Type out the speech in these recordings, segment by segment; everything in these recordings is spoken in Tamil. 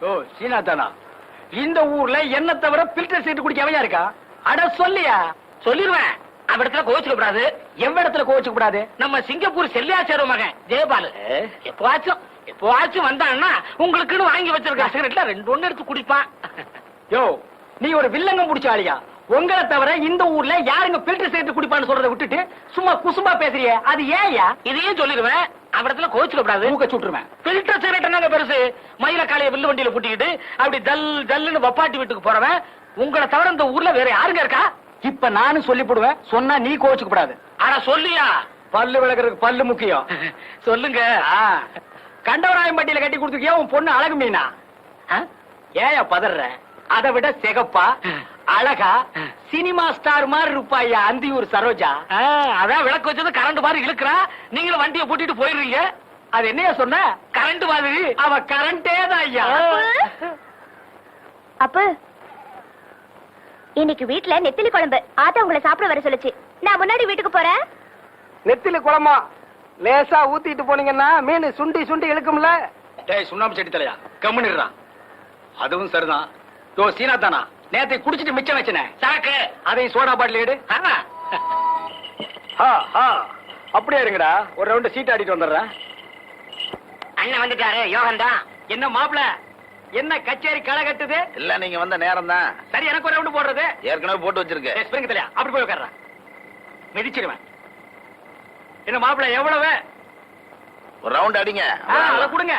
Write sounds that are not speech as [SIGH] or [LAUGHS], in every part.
ஓ சீனாதானா இந்த ஊர்ல என்ன தவிர பில்டர் சீட்டு குடிக்க எவையா இருக்கா? அட சொல்லியா? சொல்லிருவேன். அவ இடத்துல கோச்சுக்க கூடாது. எவ்விடத்துல கோச்சுக்க கூடாது? நம்ம சிங்கப்பூர் செல்லியாச்சாரு மகன். ஜெயபாலு. எப்பவாச்சும் எப்பவாச்சும் வந்தான்னா உங்களுக்குன்னு வாங்கி வச்சிருக்க சிகரெட்ல ரெண்டு ஒண்ணு எடுத்து குடிப்பான். யோ நீ ஒரு வில்லங்கம் புடிச்ச ஆளியா? உங்களை தவிர இந்த ஊர்ல யாருங்க பில்டர் சீட்டு குடிப்பான்னு சொல்றதை விட்டுட்டு சும்மா குசும்பா பேசுறியே? அது ஏன்யா இதையும் சொல்லிருவேன் அவ இடத்துல கோச்சுக்க கூடாது. மூக்க சுட்டுருவேன். பில்டர் சிகரெட் என்னங்க பெருசு? மயில காலைய வில்லு வண்டியில கூட்டிக்கிட்டு அப்படி ஜல் ஜல்லுன்னு வப்பாட்டி வீட்டுக்கு போறவன். உங்களை தவிர இந்த ஊர்ல வேற யாருங்க இருக்கா? இப்ப நானும் சொல்லி போடுவேன் சொன்னா நீ கோச்சுக்க கூடாது. ஆனா சொல்லியா? பல்லு விளக்குறதுக்கு பல்லு முக்கியம். [LAUGHS] சொல்லுங்க. ஆ, கண்டவராயன் பட்டியில கட்டி கொடுத்துருக்கியா? உன் பொண்ணு அழகு மீனா? ஏயா பதற அதை விட சிகப்பா? அழகா சினிமா ஸ்டார் மாதிரி இருப்பாயா அந்தியூர் சரோஜா? அதான் விளக்கு வச்சது கரண்ட் மாதிரி இழுக்கிறா. நீங்களும் வண்டியை பூட்டிட்டு போயிடுறீங்க. அது என்னையா சொன்ன? கரண்ட் மாதிரி. அவ கரண்டே தான் ஐயா. அப்ப. இன்னைக்கு வீட்ல நெத்திலி குழம்பு. ஆத்தா உங்களை சாப்பிட வர சொல்லுச்சு. நான் முன்னாடி வீட்டுக்கு போறேன். நெத்திலி குளமா லேசா ஊத்திட்டு போனீங்கன்னா மீன் சுண்டி சுண்டி இழுக்கும்ல. டேய் சுண்ணாம்பு செடி தலையா? கம்முன்னுறான் அதுவும் சரிதான். யோ சீனா தானா? நேத்தை குடிச்சிட்டு மிச்சம் வச்சனே சாக்கு அதையும் சோடா பாட்டில் எடு. அப்படியே இருங்கடா. ஒரு ரவுண்டு சீட் ஆடிட்டு வந்துடுறேன். அண்ணன் வந்துட்டாரு. யோகன் தான். என்ன மாப்பிள? என்ன கச்சேரி களை கட்டுது? இல்ல நீங்க வந்த நேரம் தான். சரி எனக்கு ஒரு ரவுண்டு போடுறது. ஏற்கனவே போட்டு வச்சிருக்கேன் ஸ்பிரிங் தலையா? அப்படி போய் உட்கார்றேன் மிதிச்சிடுவேன் என்ன மாப்பிள எவ்வளவு? ஒரு ரவுண்ட் அடிங்க. கொடுங்க.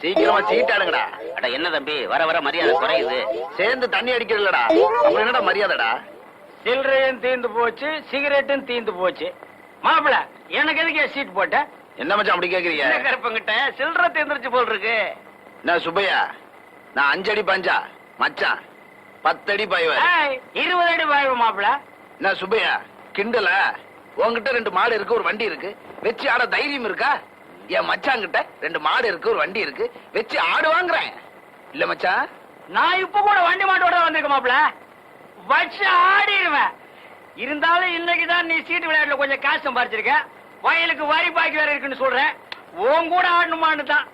சீக்கிரமா சீட்டாடுங்கடா அட என்ன தம்பி? வர வர மரியாதை குறையுது. சேர்ந்து தண்ணி அடிக்கிறதுலடா அப்புறம் என்னடா மரியாதைடா? சில்லறையும் தீந்து போச்சு சிகரெட்டும் தீந்து போச்சு. மாப்பிள எனக்கு எதுக்கு சீட் போட்ட? என்ன மச்சான் அப்படி கேக்குறீங்க? என்ன கருப்பங்கிட்ட? சில்லறை தீந்துருச்சு போல் இருக்கு. என்ன சுப்பையா? நான் அஞ்சடி பஞ்சா? மச்சான் பத்தடி பாய்வ. ஏய், இருபது அடி வாய்வு மாப்பிள. என்ன சுப்பையா? கிண்டல? உன்கிட்ட ரெண்டு மாடு இருக்கு ஒரு வண்டி இருக்கு. வச்சு ஆட தைரியம் இருக்கா? என் மச்சாங்கிட்ட ரெண்டு மாடு இருக்கு ஒரு வண்டி இருக்கு வச்சு ஆடு வாங்குறேன். இல்ல மச்சான்? நான் இப்ப கூட வண்டி மாட்டோட வந்திருக்க மாப்பிள வச்சு ஆடிடுவேன். இருந்தாலும் இன்னைக்கு தான் நீ சீட்டு விளையாட்டுல கொஞ்சம் காசு சம்பாரிச்சிருக்க. வயலுக்கு வரி பாக்கி வேற இருக்குன்னு சொல்றேன். உன் கூட ஆடணுமான்னு தான்.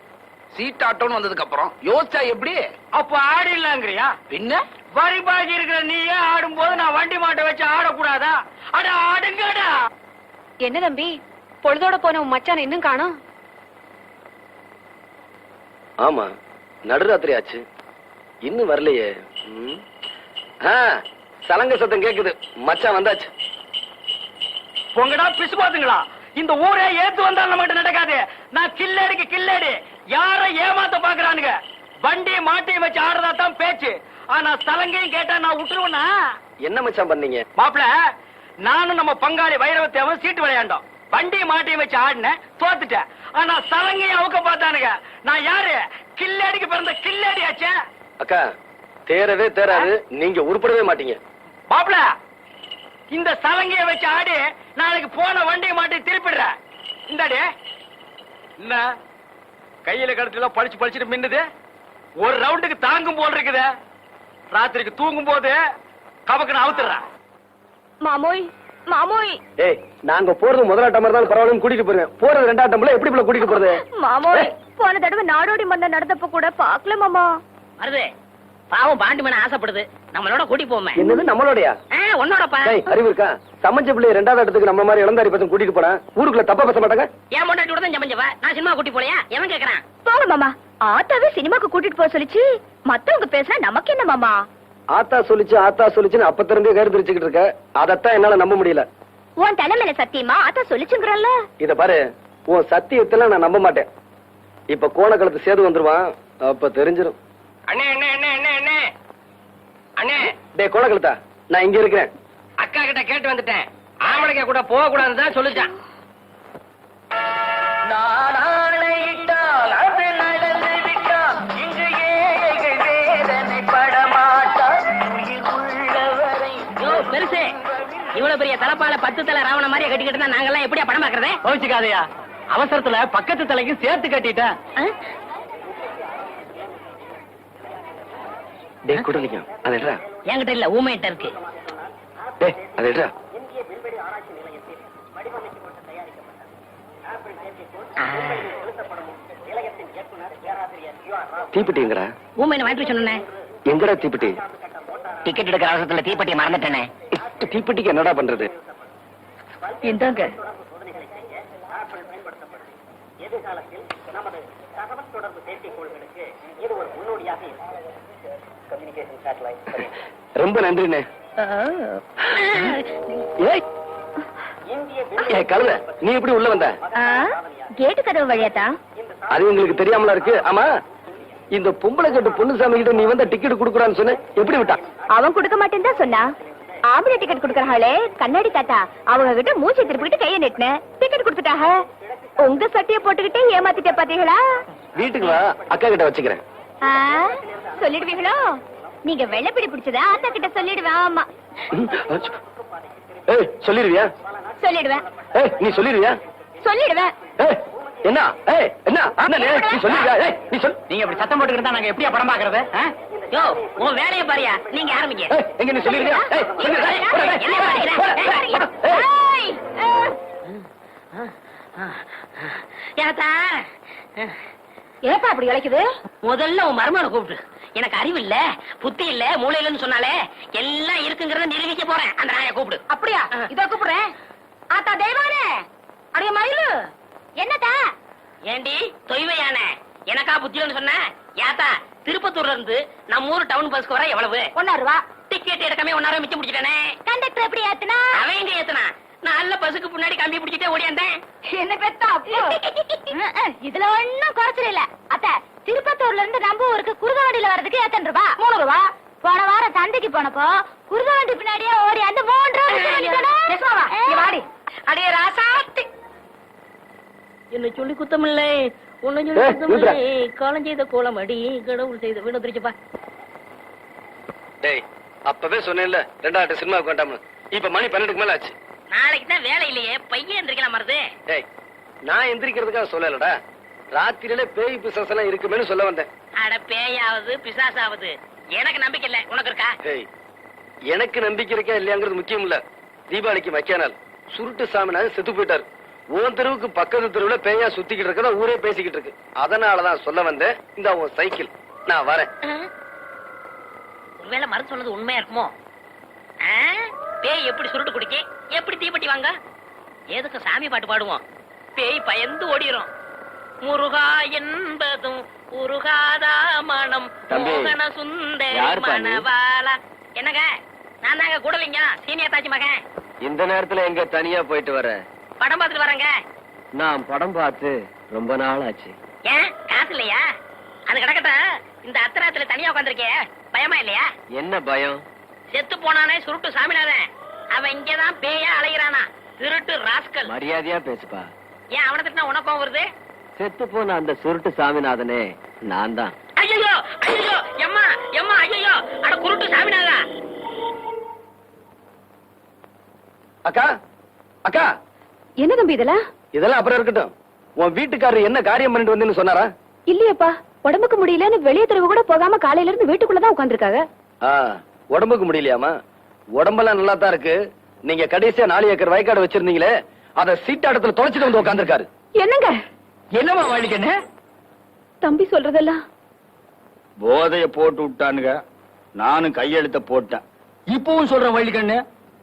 சீட்டாட்டோன்னு வந்ததுக்கு அப்புறம் யோசிச்சா எப்படி? அப்ப ஆடிடலாங்கிறியா பின்ன? வரி பாக்கி இருக்கிற நீயே ஆடும்போது நான் வண்டி மாட்டை வச்சு ஆடக்கூடாதா? அட ஆடுங்கடா. என்ன தம்பி பொழுதோட போன உன் மச்சான் இன்னும் காணோம். ஆமா நடுராத்திரி ஆச்சு. இன்னும் வரலையே. சலங்க சத்தம் கேக்குது. மச்சான் வந்தாச்சு. பொங்கடா பிசு பாத்துங்களா. இந்த ஊரே ஏத்து வந்தாலும் நம்மகிட்ட நடக்காது. நான் கில்லடிக்கு கில்லடி யார ஏமாத்த பாக்குறானுங்க? வண்டி மாட்டியும் வச்சு ஆடுறதா தான் பேச்சு. ஆனா சலங்கையும் கேட்டா நான் விட்டுருவேனா என்ன மச்சான் பண்ணீங்க? மாப்பிள நானும் நம்ம பங்காளி வைரவத்தேவன் சீட்டு விளையாண்டோம். வண்டி மாட்டியும் வச்சு ஆடினேன் தோத்துட்டேன். ஆனா சலங்கையும் அவுக்க பார்த்தானுங்க. நான் யாரு? கில்லடிக்கு பிறந்த கில்லடி ஆச்சே அக்கா தேரவே தேராது நீங்க உருப்படவே மாட்டீங்க. மாப்பிள இந்த சலங்கைய வச்சு ஆடி நாளைக்கு போன வண்டியை மாட்டி திருப்பிடுற இந்தாடி. என்ன? கையில கடத்துல பளிச்சு பளிச்சுட்டு மின்னுது? ஒரு ரவுண்டுக்கு தாங்கும் போல் இருக்குது. ராத்திரிக்கு தூங்கும் போது கபக்குன்னு அவுத்துறேன் மாமோய் மாமோய். ஏய் நாங்க போறது முதலாட்டம் மாதிரி தான் பரவாயில்ல கூட்டிட்டு போறேன் போறது ரெண்டாட்டம்ல எப்படி இப்ப கூட்டிட்டு போறது? மாமோய் போன தடவை நாடோடி மந்த நடந்தப்ப கூட பாக்கல மாமா. வருது. பாவம் பாண்டி மன ஆசைப்படுது. நம்மளோட கூட்டி போமே என்னது நம்மளோடயா? உன்னோடப்பா. அறிவு இருக்கா? சமைச்ச பிள்ளை ரெண்டாவது இடத்துக்கு நம்ம மாதிரி இளந்தாரி பசங்க கூட்டிட்டு போறேன் ஊருக்குள்ள தப்பா பேச மாட்டாங்க? என் முன்னாடி தான் ஜமஞ்சவ நான் சினிமா கூட்டி போலையா எவன் கேக்குறான்? போங்க மாமா. ஆத்தாவே சினிமாக்கு கூட்டிட்டு போக சொல்லிச்சு. மத்தவங்க பேசினா நமக்கு என்ன மாமா? ஆத்தா சொல்லிச்சு ஆத்தா சொல்லிச்சுன்னு அப்ப இருந்தே கருத்து தெரிச்சுக்கிட்டு இருக்க. அதத்தான் என்னால நம்ப முடியல. உன் தலைமையில சத்தியமா ஆத்தா சொல்லிச்சுங்கிறல்ல? இத பாரு உன் சத்தியத்துல நான் நம்ப மாட்டேன். இப்ப கோணக்களத்து சேது வந்துருவான் அப்ப தெரிஞ்சிடும் அண்ணே அண்ணே அண்ணே அண்ணே அண்ணே. அண்ணே. டேய் கோணக்களத்தா நான் இங்க இருக்கிறேன். அக்கா கிட்ட கேட்டு வந்துட்டேன். ஆம்பளைங்க கூட போக கூடாதுன்னு தான் சொல்லிச்சான். யோ, பெருசு. இவ்வளவு பெரிய தலப்பால பத்து தலை ராவண மாதிரியே கட்டிக்கிட்டு நாங்கெல்லாம் எப்படியா படம் பாக்குறதே கோவிச்சுக்காதையா. அவசரத்துல பக்கத்து தலைக்கும் சேர்த்து கட்டிட்டேன். டேய் குடலிங்கம் அது எடுறா. என்கிட்ட இல்ல ஊமையிட்ட இருக்கு. டேய் அது எடுறா. தீப்பெட்டிங்கடா ஊமையின வாங்கிட்டு சொன்னேன். எங்கடா தீப்பெட்டி? டிக்கெட் எடுக்கிற அவசரத்துல தீப்பெட்டி மறந்துட்டேனே. தீப்பெட்டிக்கு என்னடா பண்றது? இந்தாங்க. ரொம்ப நன்றிண்ணே. கழுத நீ எப்படி உள்ள வந்த? கேட்டு கதவு வழியாத்தான் அது உங்களுக்கு தெரியாமலா இருக்கு? ஆமா. இந்த பொம்பளை கட்டு பொண்ணுசாமி கிட்ட நீ வந்த டிக்கெட் குடுக்குறான்னு சொன்ன எப்படி விட்டான் அவன் கொடுக்க மாட்டேன்னு தான் சொன்னா. ஆம்பளை டிக்கெட் கொடுக்கறாளே கண்ணாடி தாத்தா அவங்க கிட்ட மூச்சை திருப்பிட்டு கைய நெட்டினேன் டிக்கெட் கொடுத்துட்டாக? உங்க சட்டைய போட்டுக்கிட்டே ஏமாத்திட்டே பாத்தீங்களா வீட்டுக்கு வா அக்கா கிட்ட வச்சுக்கிறேன். சொல்லிடுவீங்களோ? நீங்க வெள்ளப்பிடி பிடிச்சதா ஆத்தா கிட்ட சொல்லிடுவேன் ஆமா. சொல்லிருவியா சொல்லிடுவேன். ஏய் நீ சொல்லிருவியா சொல்லிடுவேன். ஏய் என்ன? ஏய் என்ன? நீ ஏய் நீ சொல். நீங்க இப்படி சத்தம் போட்டுக்கிட்டு நாங்க எப்படியா படம் பாக்குறது யோ உன் வேலையை பாரியா. நீங்க ஆரம்பிங்க. எங்க நீ ஏய். ஏத்தா ஏப்பா அப்படி இழைக்குது? முதல்ல உன் மருமகனை கூப்பிட்டு எனக்கு அறிவு இல்ல புத்தி இல்ல மூளை இல்லன்னு சொன்னாலே எல்லாம் இருக்குங்கறத நிரூபிக்க போறேன். அந்த நாயை கூப்பிடு. அப்படியா? இதோ கூப்பிடுறேன். ஆத்தா தெய்வானே அடைய மயிலு. என்னத்தா ஏண்டி தொய்வையான எனக்கா புத்தியன்னு சொன்ன? ஏத்தா திருப்பத்தூர்ல இருந்து நம்ம ஊர் டவுன் பஸ்க்கு வர எவ்வளவு? ஒன்னா ரூபா டிக்கெட் எடுக்காம ஒன்னாரம் மிச்சம் முடிச்சிட்டானே கண்டக்டர் எப்படி ஏத்துனா? அவன் எங்க ஏத்துனா நல்ல பஸ்ஸுக்கு பின்னாடி கம்பி பிடிச்சிட்டே ஓடியாந்தேன் என்ன பெத்தா [LAUGHS] இதுல ஒண்ணும் குறைச்சல் இல்ல அத்த திருப்பத்தூர்ல இருந்து நம்ம ஊருக்கு குருதவண்டியில வர்றதுக்கு எத்தனை ரூபா மூணு ரூபா போன வாரம் சந்தைக்கு போனப்போ குருதவண்டி பின்னாடியே ஓடி அந்த மூன்று வாடி. அடைய ராசாத்தி. என்ன சொல்லி குத்தமில்லை. உன்னை சொல்லி குத்தமில்லை. காலம் செய்த கோலம் அடி கடவுள் செய்த வீடு திருச்சுப்பா டேய் அப்பவே சொன்னேன்ல ரெண்டாவது சினிமாவுக்கு வேண்டாம்னு. இப்ப மணி பன்னெண்டுக்கு மேல ஆச்சு. நாளைக்கு தான் வேலை இல்லையே பையன் எந்திரிக்கலாம் மருது டேய் நான் எந்திரிக்கிறதுக்காக சொல்லலடா. ராத்திரியில பேய் பிசாசு எல்லாம் இருக்குமேனு சொல்ல வந்தேன். அட பேயாவது பிசாசாவது. எனக்கு நம்பிக்கை இல்ல. உனக்கு இருக்கா? டேய் எனக்கு நம்பிக்கை இருக்கா இல்லையாங்கிறது முக்கியம் இல்ல. தீபாவளிக்கு மக்கியானால் சுருட்டு சாமினாக செத்து போயிட்டாரு. உன் தெருவுக்கு பக்கத்து தெருவுல பேயா சுத்திக்கிட்டு இருக்கதா ஊரே பேசிக்கிட்டு இருக்கு. அதனாலதான் சொல்ல வந்தேன் இந்த உன் சைக்கிள். நான் வரேன். ஒருவேளை மருந்து சொன்னது உண்மையா இருக்குமோ? பேய் எப்படி சுருட்டு குடிக்க? எப்படி தீப்பெட்டி வாங்க? எதுக்கு சாமி பாட்டு பாடுவோம்? பேய் பயந்து ஓடிரும். முருகா என்பதும் உருகாதா மனம். மோகன சுந்தரி? மணவாளா. என்னங்க? நான் தாங்க கூடலிங்க சீனியர் தாச்சி மகன். இந்த நேரத்துல எங்க தனியா போயிட்டு வர? படம் பார்த்துட்டு வரேங்க. நான் படம் பார்த்து ரொம்ப நாள் ஆச்சு ஏன்? காசு இல்லையா? அது கிடக்கட்டும் இந்த அத்தராத்துல தனியா உட்காந்துருக்கே பயமா இல்லையா? என்ன பயம்? செத்து போனானே சுருட்டு சாமிநாதன். அவன் இங்கதான் பேயா அலைகிறானா திருட்டு ராஸ்கல். மரியாதையா பேசுப்பா. ஏன் அவனை திட்டினா உனக்கும் வருது? செத்து போன அந்த சுருட்டு சாமிநாதனே நான் தான் ஐயோ ஐயோ எம்மா எம்மா ஐயோ அட குருட்டு சாமிநாதா. அக்கா அக்கா. என்ன தம்பி இதெல்லாம்? இதெல்லாம் அப்புறம் இருக்கட்டும். உன் வீட்டுக்காரர் என்ன காரியம் பண்ணிட்டு வந்தேன்னு சொன்னாரா? இல்லையப்பா. உடம்புக்கு முடியலன்னு வெளிய தெருவு கூட போகாம காலையில இருந்து வீட்டுக்குள்ளதான் உட்காந்துருக்காங்க ஆ, உடம்புக்கு முடியலையாமா உடம்பெல்லாம் நல்லா தான் இருக்கு. நீங்க கடைசியா நாலு ஏக்கர் வயக்காடு வச்சிருந்தீங்களே அத சீட்டாட்டத்துல தொலைச்சிட்டு வந்து உட்காந்துருக்காரு என்னங்க? என்னமா வழிக்கண்ணு தம்பி சொல்றதெல்லாம். போதைய போட்டு விட்டானுங்க. நானும் கையெழுத்த போட்டேன். இப்பவும் சொல்றேன் வழிக்கண்ணு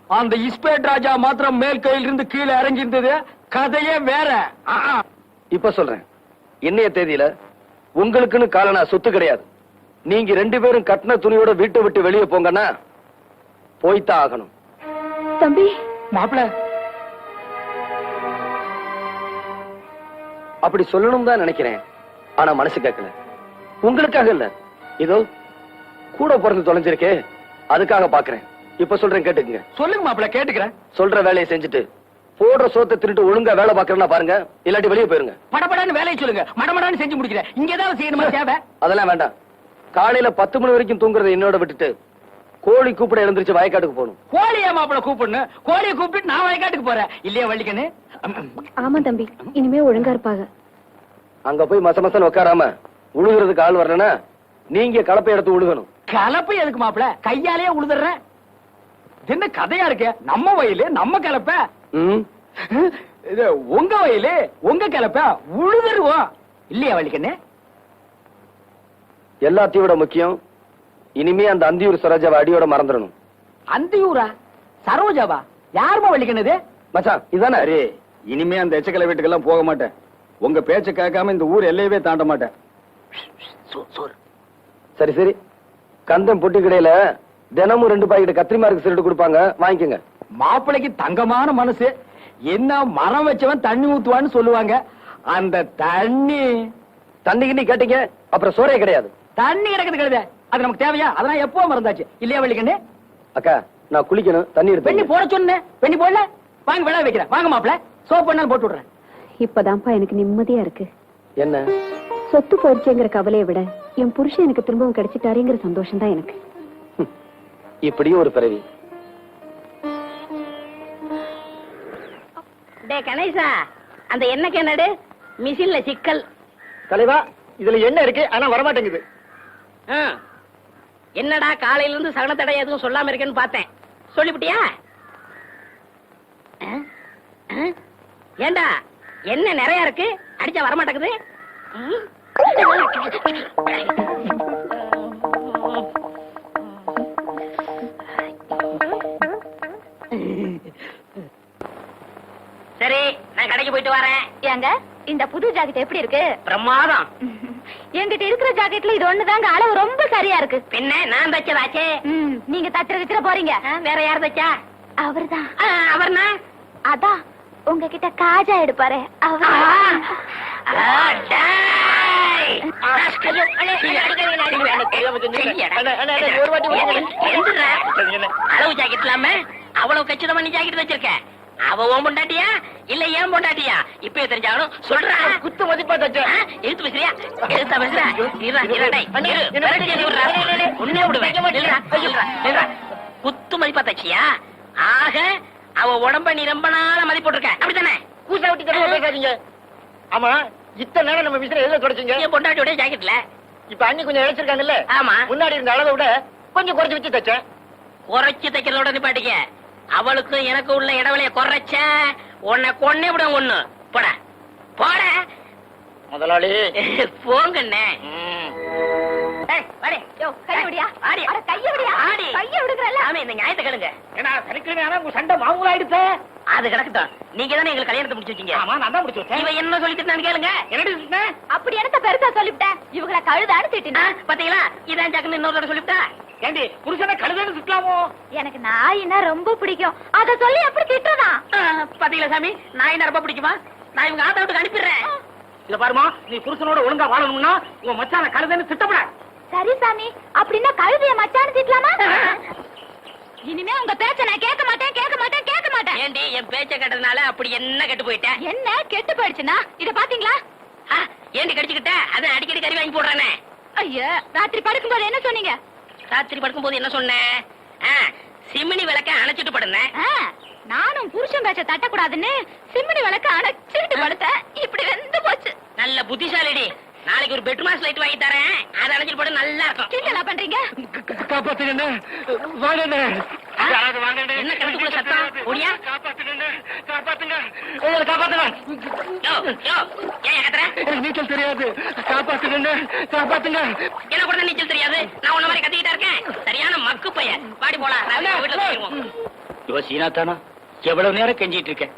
அந்த இஸ்பேட் ராஜா மாத்திரம் மேல் கையில இருந்து கீழே இறங்கி இருந்தது கதையே வேற. இப்ப சொல்றேன். இன்னைய தேதியில உங்களுக்குன்னு காலனா சொத்து கிடையாது. நீங்க ரெண்டு பேரும் கட்டின துணியோட வீட்டை விட்டு வெளியே போங்கன்னா போய்த்தான் ஆகணும். தம்பி. மாப்பிள. அப்படி சொல்லணும் தான் நினைக்கிறேன். ஆனா மனசு கேட்கல. உங்களுக்காக இல்ல. இதோ கூட பிறந்து தொலைஞ்சிருக்கே. அதுக்காக பாக்குறேன். இப்ப சொல்றேன் கேட்டுக்குங்க. சொல்லுங்க மாப்பிள கேட்டுக்கிறேன். சொல்ற வேலையை செஞ்சுட்டு போடுற சோத்தை திருட்டு ஒழுங்கா வேலை பாக்குறேன்னா பாருங்க இல்லாட்டி வெளியே போயிருங்க. படபடன்னு வேலையை சொல்லுங்க. மடமடான்னு செஞ்சு முடிக்கிறேன். இங்க ஏதாவது செய்யணுமா தேவை? அதெல்லாம் வேண்டாம். காலையில பத்து மணி வரைக்கும் தூங்குறதை என்னோட விட்டுட்டு கோழி கூப்பிட எழுந்திருச்சு வயக்காட்டுக்கு போகணும். கோழியா மாப்பிள கூப்பிடணும்? கோழியை கூப்பிட்டு நான் வயக்காட்டுக்கு போறேன். இல்லையா வள்ளிக்கண்ணு? ஆமா தம்பி இனிமே ஒழுங்கா இருப்பாங்க அங்க போய் மச மசன் உட்காராம உழுகுறதுக்கு ஆள் வரலன்னா நீங்க கலப்பை எடுத்து உழுகணும். கலப்பு எதுக்கு மாப்பிள கையாலேயே உழுதுறேன். என்ன கதையா இருக்கு? நம்ம வயலு நம்ம கலப்ப. ம். இது உங்க வயலு உங்க கலப்ப. உழுதுருவோம் இல்லையா வள்ளிக்கண்ணு எல்லாத்தையும் விட முக்கியம் இனிமே அந்த அந்தியூர் சரோஜாவை அடியோட மறந்துடணும். அந்தியூரா? சரோஜாவா? யாருமா வலிக்கணுது மச்சான் இதானே? சரி இனிமே அந்த எச்சக்கலை வீட்டுக்கெல்லாம் போக மாட்டேன். உங்க பேச்ச கேட்காம இந்த ஊர் எல்லையவே தாண்ட மாட்டேன். சரி சரி. கந்தம் பொட்டி கடையில தினமும் ரெண்டு பாக்கெட் கத்திரிமாருக்கு சிரட்டு கொடுப்பாங்க. வாங்கிக்கோங்க. மாப்பிளைக்கு தங்கமான மனசு. என்ன மரம் வச்சவன் தண்ணி ஊத்துவான்னு சொல்லுவாங்க. அந்த தண்ணி. தண்ணி கிண்ணி கேட்டீங்க அப்புறம் சோறே கிடையாது. தண்ணி கிடக்குது கழுத. அது நமக்கு தேவையா? அதெல்லாம் எப்போ மறந்தாச்சு. இல்லையா வலிக்கண்ணு அக்கா நான் குளிக்கணும். தண்ணி பெண்ணி எடுத்து போட சொன்னேன். பெண்ணி போடல? வாங்க விழா வைக்கிறேன். வாங்க மாப்பிள. சோப் பண்ணாலும் போட்டு விடுறேன். இப்பதான்ப்பா எனக்கு நிம்மதியா இருக்கு. என்ன? சொத்து போயிடுச்சுங்கிற கவலையை விட என் புருஷன் எனக்கு திரும்பவும் கிடைச்சிட்டாருங்கிற சந்தோஷம் தான் எனக்கு. இப்படியும் ஒரு பிறவி. டே கணேசா அந்த எண்ணெய் என்னடு மிஷின்ல சிக்கல். தலைவா இதுல என்ன இருக்கு ஆனா வரமாட்டேங்குது. என்னடா காலையில இருந்து சகன தடை எதுவும் சொல்லாம இருக்கேன்னு பார்த்தேன். சொல்லிவிட்டியா? ஏண்டா என்ன நிறைய இருக்கு அடிச்சா வரமாட்டேங்குது? கடைக்கு போயிட்டு வரேன் ஏங்க இந்த புது ஜாக்கெட் எப்படி இருக்கு பிரமாதம் என்கிட்ட இருக்கிற ஜாக்கெட்ல இது ஒண்ணுதாங்க அளவு ரொம்ப சரியா இருக்கு பின்ன நான் தச்சதாச்சே நீங்க தச்சுற தச்சுற போறீங்க வேற யார் தச்சா அவர்தான் அவர்னா அதான் உங்ககிட்ட காஜா எடுப்பாரு. அளவு ஜாக்கெட் இல்லாம அவ்வளவு கச்சிதமா நீ ஜாக்கெட் வச்சிருக்க அவ உன் பொண்டாட்டியா? இல்ல ஏன் பொண்டாட்டியா? இப்பயே தெரிஞ்சாலும் சொல்றா. குத்து மதிப்பா தச்ச. எழுத்து பேசுறியா எழுத்தா பேசுறா. உன்னையே விடுவேன். குத்து மதிப்பா தச்சியா? ஆக அவ உடம்ப நீ ரொம்ப நாளா மதிப்பு போட்டிருக்க அப்படித்தானே? கூசா விட்டு தரமா பேசாதீங்க. ஆமா இத்தனை நேரம் நம்ம விசிற எதுல தொடச்சீங்க? என் பொண்டாட்டியோட ஜாக்கெட்ல. இப்ப அண்ணி கொஞ்சம் இழைச்சிருக்காங்கல்ல? ஆமா. முன்னாடி இருந்த அளவை விட கொஞ்சம் குறைச்சு வச்சு தச்சேன். குறைச்சு தைக்கிறதோட நிப்பாட்டிக்க. அவளுக்கும் எனக்கு உள்ள இடைவெளிய குறைச்ச. உன்னை கொன்னே விட ஒண்ணு. போட. போட. முதலாளி. போங்கண்ணே. அது கிடக்குதான் நீங்க தானே எங்களுக்கு கல்யாணத்தை முடிச்சு வச்சீங்க? ஆமா நான் தான் முடிச்சு வச்சேன். இவ என்ன சொல்லிட்டு கேளுங்க. சொன்னேன் அப்படி என்னத்த பெருசா சொல்லிவிட்டேன் இவங்கள கழுதான்னு திட்டினா பாத்தீங்களா? இதான் ஜாக்குன்னு இன்னொரு தடவை சொல்லிவிட்டா? ஏண்டி புருஷனை கழுதன்னு சுத்தலாமோ? எனக்கு நாயினா ரொம்ப பிடிக்கும். அத சொல்லி எப்படி திட்டுறதா? பாத்தீங்களா சாமி? என்ன ரொம்ப பிடிக்குமா? நான் இவங்க ஆத்தா வீட்டுக்கு அனுப்பிடுறேன். இத பாருமா நீ புருஷனோட ஒழுங்கா வாழணும்னா உன் மச்சான கழுதன்னு திட்டப்பட. சரி சாமி அப்படின்னா கழுதைய மச்சான்னு திட்டலாமா? இனிமே உங்க பேச்ச நான் கேட்க மாட்டேன் கேட்க மாட்டேன் கேட்க மாட்டேன். ஏண்டி என் பேச்ச கேட்டதுனால அப்படி என்ன கெட்டு போயிட்டேன் என்ன கெட்டு போயிடுச்சுன்னா? இத பாத்தீங்களா? ஏண்டி கடிச்சுக்கிட்ட? அதான் அடிக்கடி கறி வாங்கி போடுறானே. ஐயா ராத்திரி படுக்கும்போது என்ன சொன்னீங்க? ராத்திரி படுக்கும்போது என்ன சொன்னேன் ஆ, சிமினி விளக்க அணைச்சிட்டு படுந்தேன். ஆ, நானும் புருஷன் பேச்ச தட்டக்கூடாதுன்னு சிம்மினி விளக்க அணைச்சிட்டு படுத்தேன். இப்படி வெந்து போச்சு. நல்ல புத்திசாலிடி. நாளைக்கு ஒரு பெட்ரூமாஸ் லைட் வாங்கி தரேன். அதை அணைச்சிட்டு படு நல்லா இருக்கும். பண்றீங்க? காப்பாத்துங்க? என்ன கிணத்துக்குள்ள சத்தம்? ஓடியா? காப்பாத்துங்க காப்பாத்துங்க எங்களை காப்பாத்துங்க யோ யோ ஏன் கத்துற? எனக்கு நீச்சல் தெரியாது. காப்பாத்துங்க காப்பாத்துங்க. என்ன கூட நீச்சல் தெரியாது? நான் உன்ன மாதிரி கத்திக்கிட்டா இருக்கேன். சரியான மக்கு பையன். பாடி போலாம். யோ சீனாத்தானா? எவ்வளவு நேரம் கெஞ்சிட்டு இருக்கேன்.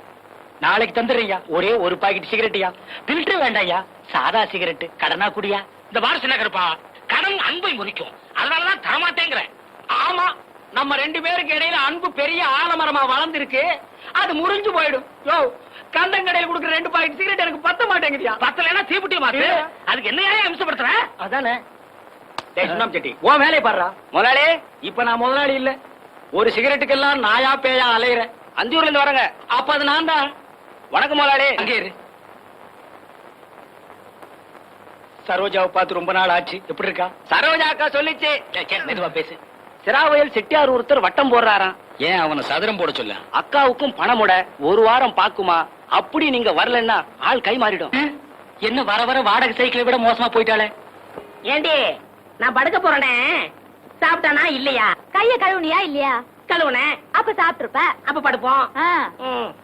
நாளைக்கு தந்துடுறியா ஒரே ஒரு பாக்கெட் சிகரெட்டியா பில்டர் வேண்டாயா சாதா சிகரெட் கடனா குடியா? இந்த பாரு சின்ன கருப்பா? கடன் அன்பை முறிக்கும். அதனாலதான் தரமாட்டேங்கிறேன் ஆமா நம்ம ரெண்டு பேருக்கு இடையில அன்பு பெரிய ஆலமரமா வளர்ந்திருக்கு. அது முறிஞ்சு போயிடும். யோ கந்தங்கடையில் கொடுக்குற ரெண்டு பாக்கெட் சிகரெட் எனக்கு பத்த மாட்டேங்குதியா பத்தலைன்னா தீப்புட்டி மாத்து. அதுக்கு என்ன அம்சப்படுத்துற? அதானே. செட்டி. உன் வேலையை பாடுறா முதலாளி? இப்ப நான் முதலாளி இல்ல. ஒரு சிகரெட்டுக்கெல்லாம் நாயா பேயா அலையிறேன். அஞ்சூர்ல இருந்து வரங்க. அப்ப அது நான் தான். வணக்கம் முதலாளி. அங்கே இரு. சரோஜாவை பார்த்து ரொம்ப நாள் ஆச்சு. எப்படி இருக்கா? சரோஜா அக்கா சொல்லிச்சு. மெதுவா பேசு. சிராவயல் செட்டியார் ஒருத்தர் வட்டம் போடுறாராம். ஏன் அவனை சதுரம் போட சொல்ல? அக்காவுக்கும் பணமுட ஒரு வாரம் பாக்குமா அப்படி நீங்க வரலன்னா ஆள் கை மாறிடும். என்ன வர வர வாடகை சைக்கிளை விட மோசமா போயிட்டாளே? ஏண்டி நான் படுக்க போறேனே. சாப்பிட்டானா இல்லையா? கைய கழுவுனியா இல்லையா? கழுவுனே. அப்ப சாப்பிட்டுருப்ப அப்ப படுப்போம். ஆ. ம்.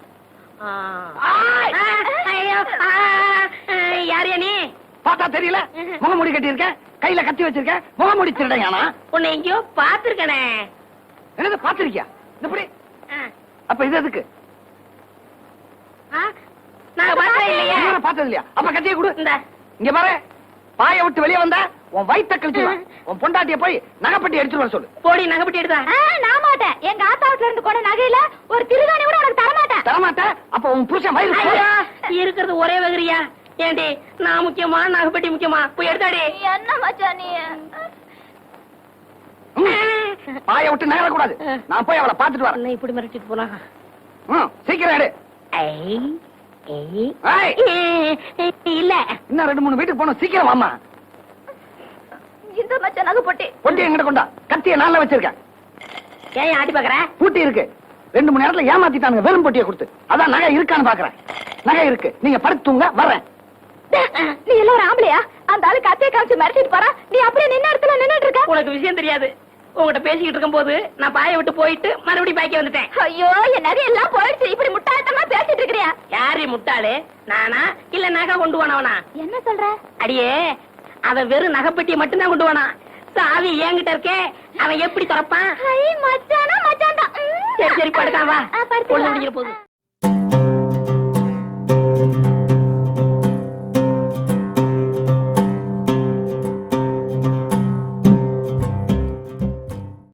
ஆ. ஆ, ஐயோ, ஆ, ஆ, யார் யா நீ? பார்த்தா தெரியல? முகமுடி கட்டி இருக்க கையில கத்தி வச்சிருக்க? முகமூடி திருடையானா உன்னை எங்கேயோ பாத்துருக்கனே என்னது பாத்திருக்கியா இந்த புடி. அப்ப இது எதுக்கு? பார்த்தது இல்லையா அப்ப கத்தியை கொடு. இங்க பாரு. பாய விட்டு வெளியே வந்தா உன் வயித்த கழிச்சுடுவேன் உன் பொண்டாட்டிய போய் நகைப்பட்டி எடுத்துட்டு வர சொல்லு. போடி நகைப்பட்டி எடுத்தா நான் மாட்டேன். எங்க ஆத்தா வீட்டுல இருந்து கொண்ட நகையில ஒரு திருகாணி கூட உனக்கு தர மாட்டேன் தரமாட்ட அப்ப உன் புருஷன் வயிறு இருக்கிறது ஒரே வகரியா ஏண்டி நான் முக்கியமா நகைப்பட்டி முக்கியமா? போய் எடுத்தாடி. என்ன மச்சான் நீ. பாய விட்டு நகர கூடாது. நான் போய் அவளை பாத்துட்டு வரேன். இப்படி மிரட்டிட்டு போனா. சீக்கிரம் எடு. இல்ல. இன்னும் ரெண்டு மூணு வீட்டுக்கு போகணும். சீக்கிரம் வாமா இந்த மச்சான் நகை பொட்டி பொட்டி எங்கிட்ட கொண்டா. கத்திய நாள்ல வச்சிருக்கேன். ஏன் ஆட்டி பாக்குற? பூட்டி இருக்கு. ரெண்டு மணி நேரத்துல ஏமாத்திட்டானுங்க. வெறும் பொட்டியை கொடுத்து. அதான் நகை இருக்கான்னு பாக்குறேன். நகை இருக்கு. நீங்க படுத்துங்க வர்றேன். நீ எல்லாம் ஒரு ஆம்பளையா? அந்த ஆளு கத்திய காமிச்சு மிரட்டிட்டு போறா? நீ அப்படியே நின்ன இடத்துல நின்னுட்டு இருக்க? உனக்கு விஷயம் தெரியாது. உங்ககிட்ட பேசிக்கிட்டு இருக்கும்போது நான் பாய விட்டு போயிட்டு மறுபடியும் பாய்க்க வந்துட்டேன். ஐயோ என் நகை எல்லாம் போயிடுச்சு. இப்படி முட்டாள்தனமா பேசிட்டு இருக்கிறியா? யாரு முட்டாளு? நானா? இல்ல நகை கொண்டு போனவனா? என்ன சொல்ற? அடியே அவன் வெறும் நகைப்பெட்டியை மட்டும்தான் கொண்டு போனான். சாவி என்கிட்ட இருக்கே அவன் எப்படி திறப்பான்? மச்சானா மச்சான் சரி சரி படுக்கான் வா. ஆ, படுத்துக்கலாம். பொழுது முடிஞ்சிட போகுது.